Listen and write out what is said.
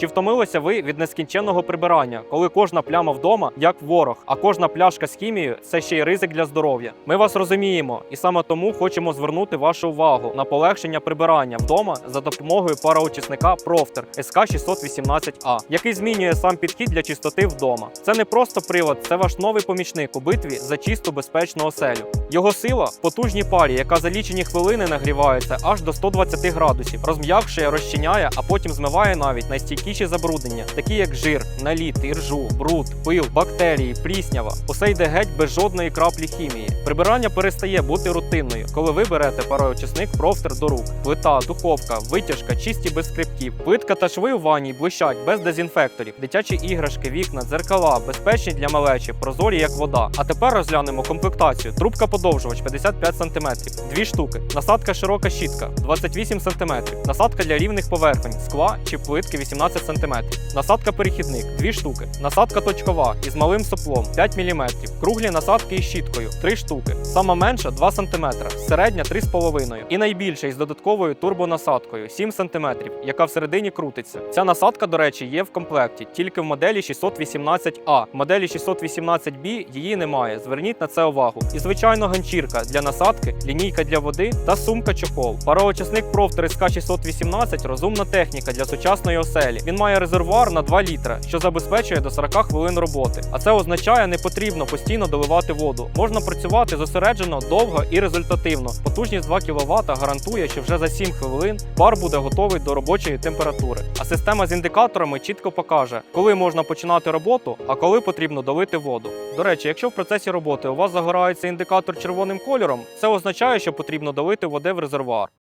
Чи втомилися ви від нескінченного прибирання, коли кожна пляма вдома як ворог, а кожна пляшка з хімією це ще й ризик для здоров'я? Ми вас розуміємо, і саме тому хочемо звернути вашу увагу на полегшення прибирання вдома за допомогою пароочисника Профтер СК 618 а який змінює сам підхід для чистоти вдома. Це не просто привод, це ваш новий помічник у битві за чисту безпечну оселю. Його сила потужній парі, яка за лічені хвилини нагрівається аж до 120 градусів, розм'якшує, розчиняє, а потім змиває навіть найстійкіші забруднення, такі як жир, наліт, іржу, бруд, пил, бактерії, пліснява. Усе йде геть без жодної краплі хімії. Прибирання перестає бути рутинною, коли ви берете пароочисник профтер до рук. Плита, духовка, витяжка, чисті без скрипків. Плитка та шви у ванні блищать без дезінфекторів. Дитячі іграшки, вікна, дзеркала, безпечні для малечі, прозорі як вода. А тепер розглянемо комплектацію. Трубка подовжувач 55 см, дві штуки. Насадка широка щітка 28 см. Насадка для рівних поверхонь, скла чи плитки 18 см. Насадка перехідник 2 штуки. Насадка точкова із малим соплом 5 мм. Круглі насадки із щіткою 3 штуки. Сама менша 2 см, середня 3,5 і найбільша із додатковою турбонасадкою 7 см, яка всередині крутиться. Ця насадка, до речі, є в комплекті тільки в моделі 618А. В моделі 618B її немає. Зверніть на це увагу. І звичайно ганчірка для насадки, лінійка для води та сумка чохол. Пароочисник Профтер СК 618 розумна техніка для сучасної оселі. Він має резервуар на 2 літра, що забезпечує до 40 хвилин роботи. А це означає, не потрібно постійно доливати воду. Можна працювати зосереджено, довго і результативно. Потужність 2 кВт гарантує, що вже за 7 хвилин пар буде готовий до робочої температури. А система з індикаторами чітко покаже, коли можна починати роботу, а коли потрібно долити воду. До речі, якщо в процесі роботи у вас загорається індикатор червоним кольором, це означає, що потрібно долити води в резервуар.